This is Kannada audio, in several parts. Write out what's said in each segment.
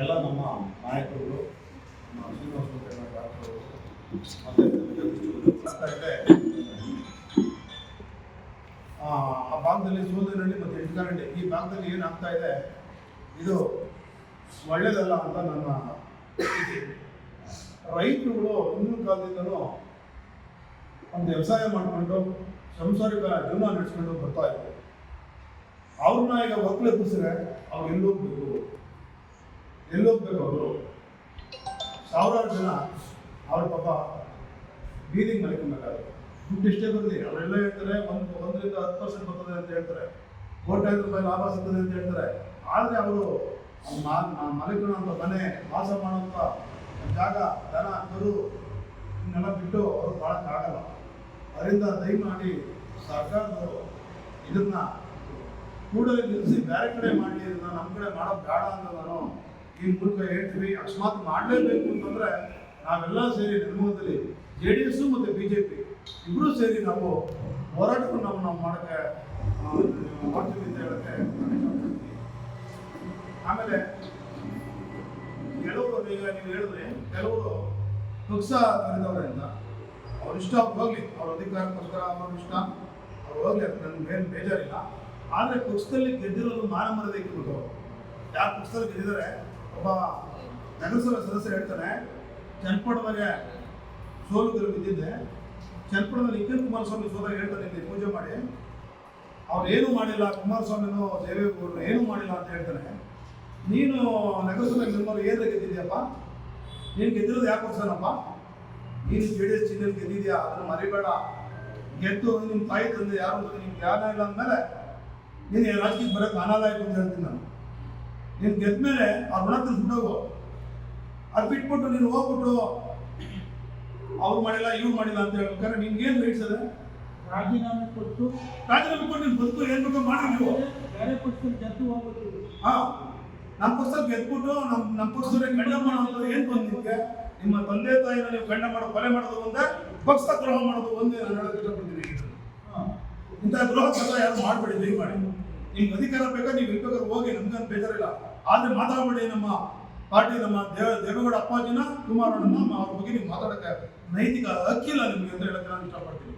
ಎಲ್ಲ ನಮ್ಮ ನಾಯಕರುಗಳು, ನಮ್ಮ ಶ್ರೀನಿವಾಸ ಆ ಭಾಗದಲ್ಲಿ ಸೋದರಹಳ್ಳಿ ಮತ್ತು ಹೆಣ್ಕಾರಳ್ಳಿ ಈ ಭಾಗದಲ್ಲಿ ಏನಾಗ್ತಾ ಇದೆ, ಇದು ಒಳ್ಳೇದಲ್ಲ ಅಂತ ನನ್ನ. ರೈತರುಗಳು ಹಿಂದಿನ ಕಾಲದಿಂದನೂ ಒಂದು ವ್ಯವಸಾಯ ಮಾಡಿಕೊಂಡು, ಸಂಸಾರಿಕ ಜೀವನ ನಡೆಸ್ಕೊಂಡು ಬರ್ತಾ ಇದ್ದಾರೆ ಅವ್ರನ್ನ ಈಗ ಮಕ್ಕಳು ಎಬ್ಬಿಸಿದ್ರೆ ಅವ್ರು ಎಲ್ಲೋಗ್ಬೇಕು ಎಲ್ಲೋಗ್ಬೇಕು ಅವರು. ಸಾವಿರಾರು ಜನ ಅವ್ರ ಪಾಪ ಬೀದಿಗೆ ಮಲ್ಕೊಬೇಕಾಗುತ್ತೆ ದುಡ್ಡು ಇಷ್ಟೇ ಬರಲಿ. ಅವರೆಲ್ಲ ಹೇಳ್ತಾರೆ, ಒಂದು ಒಂದರಿಂದ ಹತ್ತು ಪರ್ಸೆಂಟ್ ಬರ್ತದೆ ಅಂತ ಹೇಳ್ತಾರೆ. ಕೋಟ್ಯಾಂತರ ರೂಪಾಯಿ ಲಾಭ ಸಿಗ್ತದೆ ಅಂತ ಹೇಳ್ತಾರೆ. ಆದರೆ ಅವರು ಮಲ್ಕೊಳ್ಳೋಂಥ ಮನೆ ವಾಸ ಮಾಡುವಂಥ ಜಾಗ, ದನ, ಕರು ಇನ್ನೆಲ್ಲ ಬಿಟ್ಟು ಅವ್ರು ಬಾಳಕ್ಕಾಗಲ್ಲ ಅದರಿಂದ ದಯಮಾಡಿ ಸರ್ಕಾರದವರು ಇದನ್ನ ಕೂಡಲೇ ನಿಲ್ಲಿಸಿ ಬೇರೆ ಕಡೆ ಮಾಡಲಿ ಇದನ್ನ ನಮ್ಮ ಕಡೆ ಮಾಡೋದು ಬೇಡ ಅಂತ ನಾನು ಈ ಮೂಲಕ ಹೇಳ್ತೀವಿ. ಅಕಸ್ಮಾತ್ ಮಾಡಲೇಬೇಕು ಅಂತಂದರೆ ನಾವೆಲ್ಲ ಸೇರಿ ನಿರ್ಮೂಲದಲ್ಲಿ ಜೆ ಡಿ ಎಸ್ಸು ಮತ್ತು ಬಿ ಜೆ ಪಿ ಇಬ್ಬರೂ ಸೇರಿ ನಾವು ಹೋರಾಟವನ್ನು ನಾವು ನಾವು ಮಾಡೋಕ್ಕೆ ಮಾಡ್ತೀವಿ ಅಂತ ಹೇಳಕ್ಕೆ ಆಮೇಲೆ ಕೆಲವರು ಈಗ ನೀವು ಹೇಳಿದ್ರೆ ಕೆಲವರು ಪಕ್ಷ ಕರೆದವರಿಂದ ಅವ್ರ ಇಷ್ಟ ಹೋಗ್ಲಿ. ಅವ್ರ ಅಧಿಕಾರಕ್ಕೋಸ್ಕರ ಅವ್ರ ಇಷ್ಟ. ಅವ್ರು ಹೋಗ್ಲಿ ನನ್ನ ಏನು ಬೇಜಾರಿಲ್ಲ. ಆದರೆ ಪಕ್ಷದಲ್ಲಿ ಗೆದ್ದಿರೋದು ಮಾನ ಮರದೇ ಇಟ್ಬಿಟ್ಟು. ಯಾರು ಪಕ್ಷದಲ್ಲಿ ಗೆದ್ದಿದ್ದಾರೆ? ಒಬ್ಬ ನಗರಸಭೆ ಸದಸ್ಯ ಹೇಳ್ತಾನೆ ಚನ್ನಪಟ್ಟಣದಾಗೆ ಸೋಲು ಗೆಲುವು ಬಿದ್ದಿದ್ದೆ ಚನ್ನಪಟ್ಟಣದಲ್ಲಿ ನಿಖಿಲ್ ಕುಮಾರಸ್ವಾಮಿ ಸೋದಾಗ ಹೇಳ್ತಾನೆ ಇಲ್ಲಿ ಪೂಜೆ ಮಾಡಿ. ಅವ್ರು ಏನೂ ಮಾಡಿಲ್ಲ, ಕುಮಾರಸ್ವಾಮಿನೂ ದೇವೇಗೌಡರು ಏನೂ ಮಾಡಿಲ್ಲ ಅಂತ ಹೇಳ್ತಾನೆ. ನೀನು ನಗರಸಭೆ ಮೆಂಬರ್ ಏನ್ರ ಗೆದ್ದಿದ್ಯಪ್ಪ? ನೀನು ಗೆದ್ದಿರೋದು ಯಾಕೆ ವರ್ಷನಪ್ಪ ನೀನು ಜೆ ಡಿ ಎಸ್ ಚಿಹ್ನೆ ಗೆದ್ದಿದ್ಯಾ? ಅದನ್ನು ಮರಿಬೇಡ. ಗೆದ್ದು ನಿಮ್ಮ ತಾಯಿ ತಂದೆ ಯಾರು ನಿಮ್ಗೆ ಯಾರ ಇಲ್ಲ ಅಂದಮೇಲೆ ನೀನು ರಾಜಕೀಯಕ್ಕೆ ಬರೋಕ್ಕೆ ಅನಾದಾಯಕ ಅಂತ ಹೇಳ್ತೀನಿ ನಾನು. ನೀನು ಗೆದ್ಮೇಲೆ ಆ ಋಣ ತಿಳ್ಸ್ಬಿಟ್ಟೋಗು ಅದು ಬಿಟ್ಬಿಟ್ಟು ನೀನು ಹೋಗ್ಬಿಟ್ಟು ಅವ್ರು ಮಾಡಿಲ್ಲ ಇವ್ರು ಮಾಡಿಲ್ಲ ಅಂತ ಹೇಳ್ಬೇಕಾದ್ರೆ ಏನು ರೈಟ್ಸ್ ಅದೇ? ರಾಜೀನಾಮೆ ಕೊಟ್ಟು ರಾಜೀನಾಮೆ ಕೊಟ್ಟು ನೀನು ಬದುಕು ಏನು ಬೇಕೋ ಮಾಡಿ ನೀವು. ಬೇರೆ ಪಕ್ಷದಲ್ಲಿ ಗೆದ್ದು ಹೋಗ್ಬೇಕು. ಹಾ. ನಮ್ಮ ಪಕ್ಷದಲ್ಲಿ ಗೆದ್ಬಿಟ್ಟು ನಮ್ಮ ನಮ್ಮ ಪಕ್ಷದಲ್ಲಿ ಖಂಡ ಮಾಡೋದು ಏನು ಬಂದು ನಿಮಗೆ? ನಿಮ್ಮ ತಂದೆ ತಾಯಿನ ನೀವು ಖಂಡ ಮಾಡೋ ಕೊಲೆ ಮಾಡೋದು ಒಂದೇ ಪಕ್ಷ ದ್ರೋಹ ಮಾಡೋದು ಒಂದೇ ನಾನು ಹೇಳೋದಕ್ಕೆ ಇಷ್ಟಪಡ್ತೀನಿ. ಇಂಥ ದ್ರೋಹ ಕೆಲಸ ಯಾರು ಮಾಡಬೇಡಿ ದಯಮಾಡಿ. ನಿಮ್ಗೆ ಅಧಿಕಾರ ಬೇಕಾ? ನೀವು ಇರ್ಬೇಕಾದ್ರೆ ಹೋಗಿ ನಮ್ಗೇನು ಬೇಜಾರಿಲ್ಲ. ಆದರೆ ಮಾತಾಡಬೇಡಿ ನಮ್ಮ ಪಾರ್ಟಿ ನಮ್ಮ ದೇವ ದೇವೇಗೌಡ ಅಪ್ಪಾಜಿನ ಕುಮಾರಣ್ಣನ ಅವ್ರ ಬಗ್ಗೆ ನೀವು ಮಾತಾಡಕ ನೈತಿಕ ಹಕ್ಕಿಲ್ಲ ನಿಮಗೆ ಅಂತ ಹೇಳಕ್ಕೆ ನಾನು ಇಷ್ಟಪಡ್ತೀನಿ.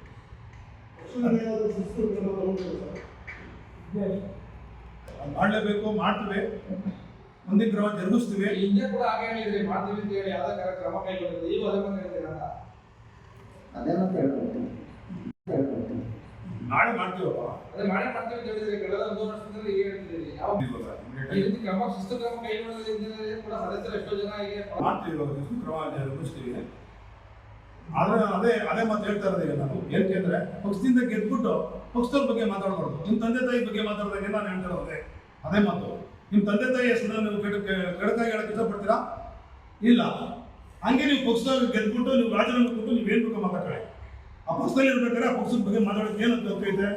ಮಾಡಲೇಬೇಕು ಮಾಡ್ತೀವಿ. ಮುಂದಿನ ಕ್ರಮ ಜರುಗಿಸ್ತೀವಿ. ಹಿಂದೆ ಕೂಡ ಹಾಗೆ ಹೇಳಿದ್ರೆ ಮಾಡ್ತೀವಿ ಅಂತ ಹೇಳಿ ಯಾವ್ದೇ ತರ ಕ್ರಮ ಕೈಗೊಂಡಿದ್ರಿ. ಈಗ ಅದೇ ಬಂದು ಅದೇನಂತ ನಾಳೆ ಮಾಡ್ತೀವಪ್ಪ? ಅದೇ ಮಾಡೇ ಮಾಡ್ತೀವಿ ಅಂತ ಹೇಳಿದ್ರಿ ಕಳೆದ ಒಂದು ವರ್ಷದಲ್ಲಿ ಈಗ ಹೇಳ್ತಿದ್ದೀರಿ. ಯಾವ ಈ ರೀತಿ ಕ್ರಮ ಶಿಸ್ತು ಕ್ರಮ ಕೈಗೊಳ್ಳೋದ್ರಿಂದ ಕೂಡ ಸದಸ್ಯರು ಎಷ್ಟೋ ಜನ ಹೀಗೆ ಮಾಡ್ತೀವಿ ಶಿಸ್ತು ಕ್ರಮ ಆದ್ರೆ ಅದೇ ಅದೇ ಮಾತು ಹೇಳ್ತಾ ಇರೋದು ಈಗ ನಾನು. ಯಾಕೆಂದ್ರೆ ಪಕ್ಷದಿಂದ ಗೆದ್ಬಿಟ್ಟು ಪಕ್ಷದವ್ರ ಬಗ್ಗೆ ಮಾತಾಡಬಾರ್ದು. ನಿಮ್ಮ ತಂದೆ ತಾಯಿ ಬಗ್ಗೆ ಮಾತಾಡಿದಾಗ ನಾನು ಹೇಳ್ತಾ ಇರೋದು? ಅದೇ ಮಾತು. ನಿಮ್ಮ ತಂದೆ ತಾಯಿ ಹೆಸರು ನೀವು ಕೆಡ ಕೆಡಕಾಗಿ ಹೇಳಕ್ಕೆ ಇಷ್ಟಪಡ್ತೀರಾ? ಇಲ್ಲ. ಹಂಗೆ ನೀವು ಪಕ್ಷದವ್ರಿಗೆ ಗೆದ್ಬಿಟ್ಟು ನೀವು ರಾಜೀನಾಮೆ ಕೊಟ್ಟು ನೀವು ಏನ್ ಬೇಕು ಮಾತಾಡ್ಕೊಳ್ಳಿ. ಆ ಪಕ್ಷದಲ್ಲಿ ಇರ್ಬೇಕಾದ್ರೆ ಆ ಪಕ್ಷದ ಬಗ್ಗೆ ಮಾತಾಡೋಕೆ ಏನು ತಪ್ಪೈತೆ